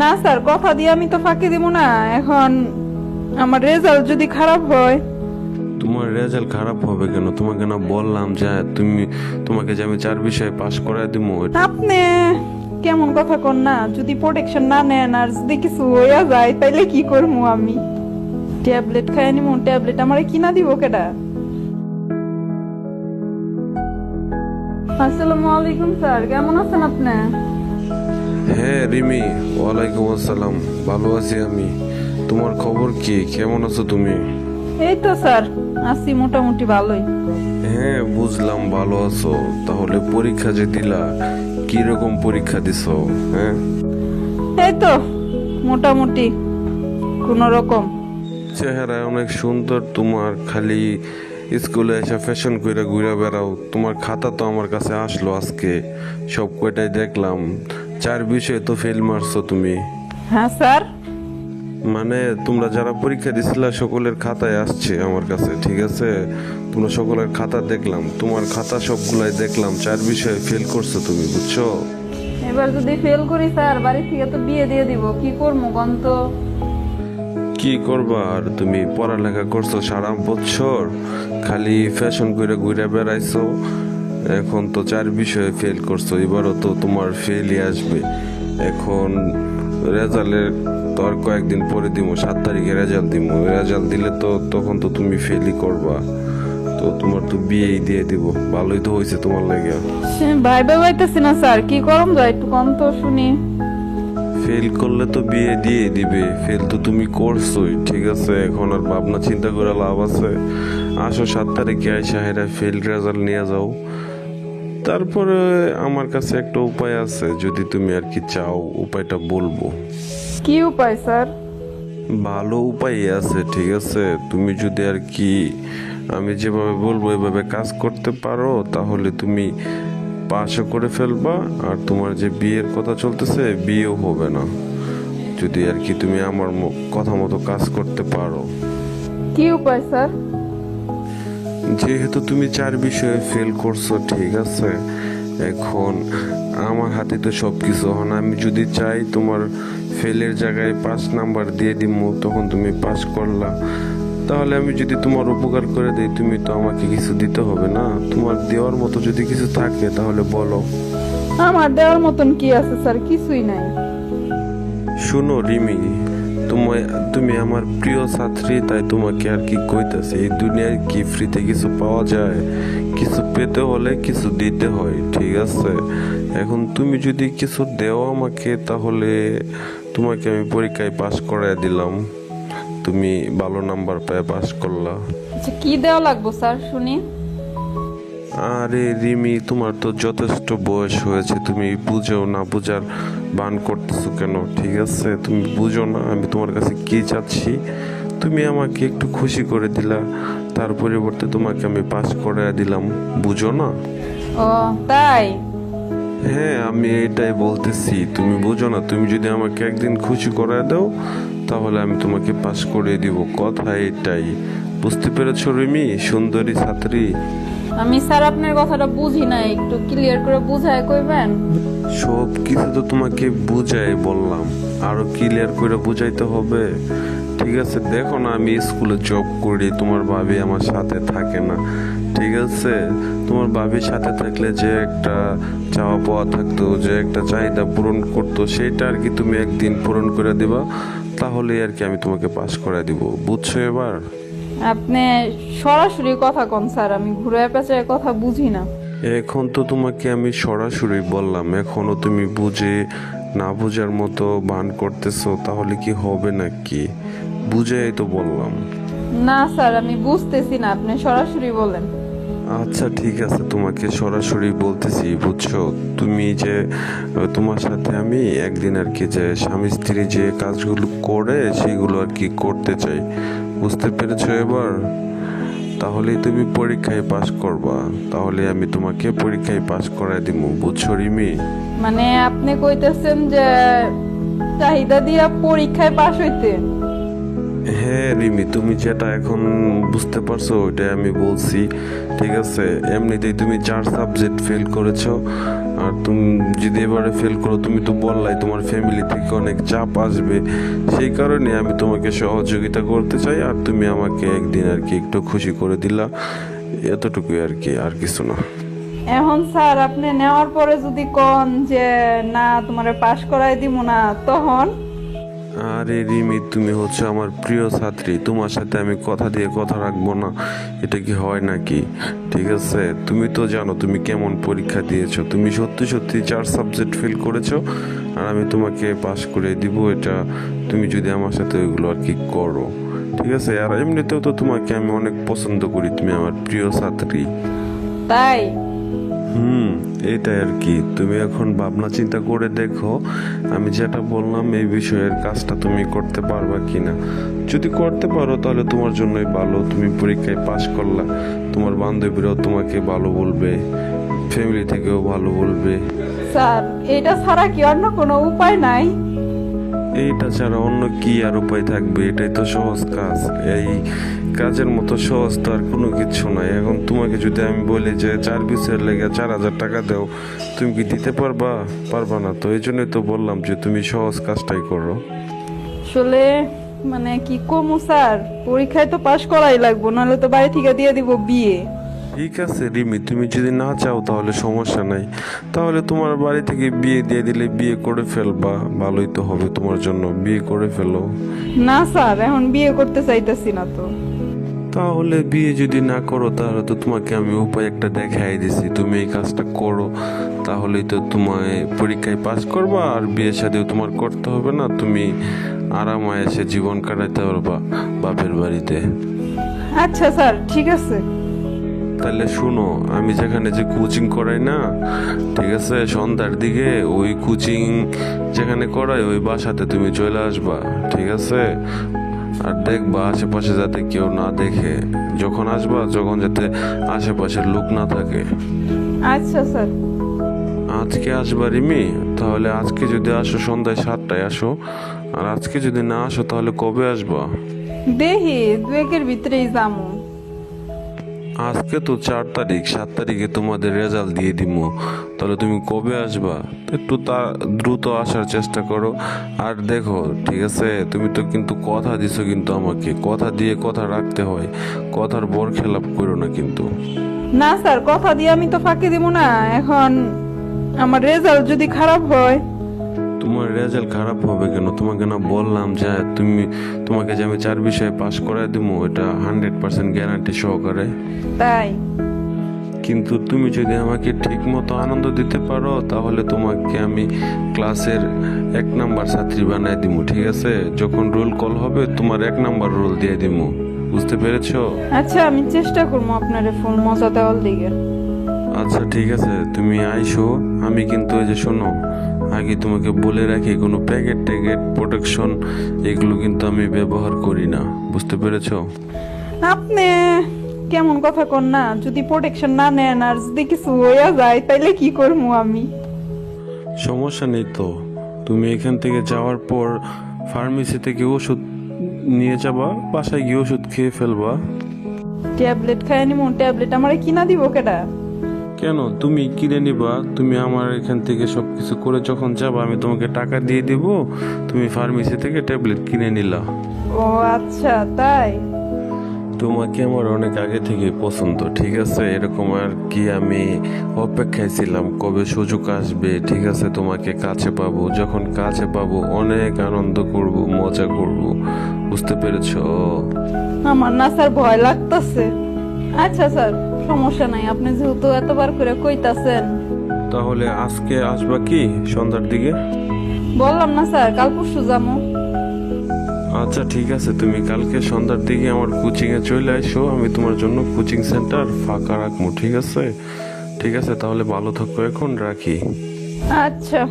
না স্যার কথা দিয়ে আমি তো ফাঁকি দিব না। এখন আমার রেজাল্ট যদি খারাপ হয়। তোমার রেজাল্ট খারাপ হবে কেন? তোমাকে না বললাম যে তুমি তোমাকে যে আমি চার বিষয়ে পাশ করায় দিব আপনি কেমন কথা কন না? যদি প্রোটেকশন না নেন আর যদি কিছু হইয়া যায় তাইলে কি করব আমি? ট্যাবলেট খাই নিমু ট্যাবলেট আমারে কিনা দিব কেডা? আসসালামু আলাইকুম স্যার। কেমন আছেন আপনি? হ্যাঁ রিমি ওয়ালাইকুম আসসালাম। ভালো আছি আমি। তোমার খবর কি? কেমন আছো তুমি? এই তো স্যার আছি মোটামুটি ভালোই। হ্যাঁ বুঝলাম ভালো আছো। তাহলে পরীক্ষা যে দিলা কি রকম পরীক্ষা দিছো হ্যাঁ এই তো মোটামুটি কোন রকম চেহারা অনেক সুন্দর তোমার খালি স্কুলে এসে ফ্যাশন কইরা ঘুরে বেড়াও। তোমার খাতা তো আমার কাছে আসলো আজকে। সব কয়টাই দেখলাম। চার বিষয়ে তো ফেল মারছো তুমি? হ্যাঁ স্যার। মানে তোমরা যারা পরীক্ষা দিছিলা সকলের খাতায় আসছে আমার কাছে ঠিক আছে? তোমরা সকলের খাতা দেখলাম তোমার খাতা সবগুলাই দেখলাম চার বিষয়ে ফেল করছ তুমি বুঝছ? এবার যদি ফেল করি স্যার বাড়ি থেকে তো বিয়ে দিয়ে দিব কি করব কোন তো? কি করবা আর তুমি? পড়ালেখা করছ সারা বছর খালি ফ্যাশন করে ঘুরে বেড়াইছো এখন তো চার বিষয়ে ফেল করছ এবারও তো তোমার ফেলই আসবে। এখন রেজাল্টের তো আর কয়েকদিন পরে দিব সাত তারিখে রেজাল্ট দিব রেজাল্ট দিলে তো তখন তো তুমি ফেলই করবা। তো তোমার তো বিয়েই দিয়ে দিব। ভালোই তো হয়েছে তোমার লাগে সে ভাইবে পাইতেছি না স্যার কি করম যায়? একটু কম তো শুনি। ফেল করলে তো বিয়ে দিয়ে দিবে। ফেল তো তুমি করছোই ঠিক আছে? এখন আর ভাবনা চিন্তা করে লাভ আছে। আসো সাত তারিখে আইসা হেরা ফেল রেজাল্ট নিয়ে যাও। তারপরে আমার কাছে একটা উপায় আছে যদি তুমি আর কি চাও উপায়টা বলব। কি উপায় স্যার? ভালো উপায় আছে ঠিক আছে? তুমি যদি আর কি আমি যেভাবে বলব এভাবে কাজ করতে পারো তাহলে তুমি পাশও করে ফেলবা আর তোমার যে বিয়ের কথা চলতেছে বিয়েও হবে না। যদি আর কি তুমি আমার কথা মতো কাজ করতে পারো। কি উপায় স্যার? যেহেতু তুমি চার বিষয়ে ফেল করছ ঠিক আছে? এখন আমার হাতে তো সব কিছু এখন আমি যদি চাই তোমার ফেলের জায়গায় পাঁচ নাম্বার দিয়ে দিব তখন তুমি পাস করলা। তাহলে আমি যদি তোমার উপকার করে দিই তুমি তো আমাকে কিছু দিতে হবে না। তোমার দেওয়ার মতো যদি কিছু থাকে তাহলে বলো। আমার দেওয়ার মতন কি আছে স্যার? কিছুই নাই। শুনো রিমি তোমায়, তুমি আমার প্রিয় ছাত্রী, তাই তোমাকে আর কি কইতাছে? এই দুনিয়ায় কি ফ্রিতে কিছু পাওয়া যায়? কিছু পেতে হলে কিছু দিতে হয়, ঠিক আছে? এখন তুমি যদি কিছু দেও আমাকে, তাহলে তোমাকে আমি পরীক্ষায় পাশ করায় দিলাম। তুমি ভালো নাম্বার পেয়ে পাশ করলা। আচ্ছা কি দেওয়া লাগবো, স্যার? শুনি। আরে রিমি তোমার তো যথেষ্ট বয়স হয়েছে। তুমি বুঝো না বুঝার বান করতেছো কেন? ঠিক আছে? তুমি বুঝো না আমি তোমার কাছে কি চাচ্ছি? তুমি আমাকে একটু খুশি করে দিলা তার পরিবর্তে তোমাকে আমি পাস করে দিলাম। বুঝো না? ও তাই? হ্যাঁ আমি এটাই বলতেছি। তুমি বুঝো না তুমি যদি আমাকে একদিন খুশি করে দাও তাহলে আমি তোমাকে পাস করে দিব। কথা এটাই। বুঝতে পেরেছ রিমি? সুন্দরী ছাত্রী। আমি স্যার আপনার কথাটা বুঝি না, একটু ক্লিয়ার করে বুঝায় কইবেন? সব কিছু তো তোমাকে বুঝাই বললাম। আরও ক্লিয়ার করে বুঝাইতে হবে। ঠিক আছে, দেখো না আমি স্কুলে জব করি, তোমার ভাবি আমার সাথে থাকে না। ঠিক আছে, তোমার ভাবির সাথে থাকলে যে একটা চাওয়া পাওয়া থাকতো, যে একটা চাহিদা পূরণ করতো, সেটা আর কি তুমি একদিন পূরণ করে দিবা তাহলে আর কি আমি তোমাকে পাস করে দিব। বুঝছ এবার? আপনি সরাসরি কথা কন স্যার আমি ঘুরে পেঁচায় কথা বুঝি না। এখন তো তোমাকে আমি সরাসরি বললাম এখনও তুমি বুঝে না বুঝার মতো বান করতেছো তাহলে কি হবে নাকি? বুঝেই তো বললাম। না স্যার আমি বুঝতেছি না আপনি সরাসরি বলেন। আচ্ছা ঠিক আছে তোমাকে সরাসরি বলতেছি বুঝছ? তুমি যে তোমার সাথে আমি একদিন আর কি যে স্বামী স্ত্রী যে কাজগুলো করে সেগুলো আর কি করতে চাই। বুঝতে পেরেছ এবার? তাহলেই তুমি পরীক্ষায় পাশ করবা। তাহলে আমি তোমাকে পরীক্ষায় পাশ করাই দিব বুঝছ রিমি? মানে আপনি কইতেছেন যে চাহিদা দিয়া পরীক্ষায় পাশ হইতে? হ্যাঁ রিমি তুমি যেটা এখন বুঝতে পারছ ওইটাই আমি বলছি। ঠিক আছে, এমনিতেই তুমি চার সাবজেক্ট ফেল করেছ, আর তুমি, যদি এবারে ফেল করো, তুমি তো বললাই তোমার ফ্যামিলি থেকে অনেক চাপ আসবে। সেই কারণে আমি তোমাকে সহযোগিতা করতে চাই, আর তুমি আমাকে একদিন আর কি একটু খুশি করে দিলা। এতটুকুই আর কি, আর কিছু না। এখন স্যার, আপনি নেওয়ার পরে যদি কন যে, না, তোমারে পাশ করাই দিব না, তখন আরে রিমি, তুমি হচ্ছে আমার প্রিয় ছাত্রী। তোমার সাথে আমি কথা দিয়ে কথা রাখব না। এটা কি হয় নাকি? ঠিক আছে, তুমি তো জানো তুমি কেমন পরীক্ষা দিয়েছ। তুমি সত্যি সত্যি চার সাবজেক্ট ফেল করেছ, আর আমি তোমাকে পাস করে দিব। এটা তুমি যদি আমার সাথে ওইগুলো আর কি করো। ঠিক আছে, আর এমনিতেও তো তোমাকে আমি অনেক পছন্দ করি, তুমি আমার প্রিয় ছাত্রী। তাই? হুম এটাই আর কি। তুমি এখন ভাবনা চিন্তা করে দেখো আমি যেটা বললাম এই বিষয়ের কাজটা তুমি করতে পারবা কিনা। যদি করতে পারো তাহলে তোমার জন্যই ভালো। তুমি পরীক্ষায় পাশ করলা তোমার বান্ধবীরাও তোমাকে ভালো বলবে ফ্যামিলি থেকেও ভালো বলবে। স্যার এটা ছাড়া কি অন্য কোনো উপায় নাই? এইটা ছাড়া অন্য কি আর উপায় থাকবে? এটাই তো সহজ কাজ। এই কাজের মতো সহজ তো আর কোনো কিছু নাই। এখন তোমাকে যদি আমি বলি যে চার পিসের লেগে চার হাজার টাকা দাও তুমি কি দিতে পারবা? পারবা না তো। এই জন্যই তো বললাম যে তুমি সহজ কাজটাই করো। আসলে মানে কি কমু স্যার? পরীক্ষায় তো পাশ করাই লাগবো নাহলে তো বাড়ি থেকে দিয়ে দিব বিয়ে। ঠিক আছে রিমি তুমি যদি না চাও তাহলে সমস্যা নাই। তাহলে তোমার বাড়ি থেকে বিয়ে দিয়ে দিলে বিয়ে করে ফেলবা। ভালোই তো হবে তোমার জন্য। বিয়ে করে ফেলো। না স্যার এখন বিয়ে করতে চাইতেছি না তো। তাহলে বিয়ে যদি না করো তাহলে তো তোমাকে আমি উপায় একটা দেখাই দিছি। তুমি এই কাজটা করো তাহলেই তো তোমায় পরীক্ষায় পাস করবা আর বিয়ে সাথেও তোমার করতে হবে না। তুমি আরামায় এসে জীবন কাটাতে পারবা বাপের বাড়িতে। আচ্ছা স্যার ঠিক আছে। তাহলে শুনো আমি যেখানে যে কোচিং করাই না ঠিক আছে সন্ধ্যার দিকে ওই কোচিং যেখানে করাই ওই বাসাতে তুমি চলে আসবা ঠিক আছে? আর দেখবা আশেপাশে যাতে কেউ না দেখে। যখন আসবা যখন যাতে আশেপাশের লোক না থাকে। আচ্ছা স্যার। আজকে আসবা রিমি? তাহলে আজকে যদি আসো সন্ধ্যায় সাতটায় আসো। আর আজকে যদি না আসো তাহলে কবে আসবা? দেহি দুয়েকের ভিতরেই যামু। আজকে তো চার তারিখ, সাত তারিখে তোমাদের রেজাল্ট দিয়ে দিব তাহলে তুমি কবে আসবা? একটু তা দ্রুত আসার চেষ্টা করো। আর দেখো, ঠিক আছে, তুমি তো কিন্তু কথা দিছো কিন্তু আমাকে। কথা দিয়ে কথা রাখতে হয়। কথার বর খেলাপ করো না কিন্তু। না স্যার, কথা দিয়ে আমি তো ফাঁকি দিব না। এখন আমার রেজাল্ট যদি খারাপ হয় তোমার রেজাল্ট খারাপ হবে কেন? তোমাকে না বললাম যে তুমি তোমাকে যে আমি চার বিষয়ে পাশ করাই দিব এটা হান্ড্রেড পার্সেন্ট গ্যারান্টি সহকারে। তাই? কিন্তু তুমি যদি আমাকে ঠিক মতো আনন্দ দিতে পারো তাহলে তোমাকে আমি ক্লাসের এক নাম্বার ছাত্রী বানাই দিব ঠিক আছে? যখন রোল কল হবে তোমার এক নাম্বার রোল দিয়ে দিব বুঝতে পেরেছ? আচ্ছা আমি চেষ্টা করব আপনার ফুল মজা দেওয়ার দিকে। আচ্ছা ঠিক আছে। তুমি আইসো আমি কিন্তু ওই যে শোনো আগে তোমাকে বলে রাখি কোনো প্যাকেট ট্যাকেট প্রোটেকশন এগুলো কিন্তু আমি ব্যবহার করি না। বুঝতে পেরেছ? আপনি কেমন কথা কন না? যদি প্রোটেকশন না নেন আর যদি কিছু হইয়া যায় তাইলে কি করব আমি? সমস্যা নেই তো। তুমি এখান থেকে যাওয়ার পর ফার্মেসি থেকে ওষুধ নিয়ে যাবা বাসায় গিয়ে ওষুধ খেয়ে ফেলবা। ট্যাবলেট খাই নিমু ট্যাবলেট আমারে কিনা দিব কেডা? কেন? তুমি কিনে নিবা তুমি আমার এখান থেকে সব কিছু করে যখন যাবা আমি তোমাকে টাকা দিয়ে দিব তুমি ফার্মেসি থেকে ট্যাবলেট কিনে নিলা। ও আচ্ছা তাই? তোমাকে আমার অনেক আগে থেকে পছন্দ ঠিক আছে? এরকম আর কি আমি অপেক্ষায় ছিলাম কবে সুযোগ আসবে ঠিক আছে? তোমাকে কাছে পাবো যখন কাছে পাবো অনেক আনন্দ করব মজা করব বুঝতে পেরেছ? আমার না স্যার ভয় লাগতাছে। আচ্ছা স্যার। সমস্যা নাই আপনি যেহেতু এতবার করে কইতাছেন। তাহলে আজকে আসবা কি সন্ধ্যার দিকে? বললাম না স্যার কাল পরশু যাব। আচ্ছা ঠিক আছে তুমি কালকে সন্ধ্যার দিকে আমার কোচিং এ চলে আসো আমি তোমার জন্য কোচিং সেন্টার ফাঁকা রাখব ঠিক আছে? ঠিক আছে তাহলে ভালো থাকো এখন রাখি। আচ্ছা।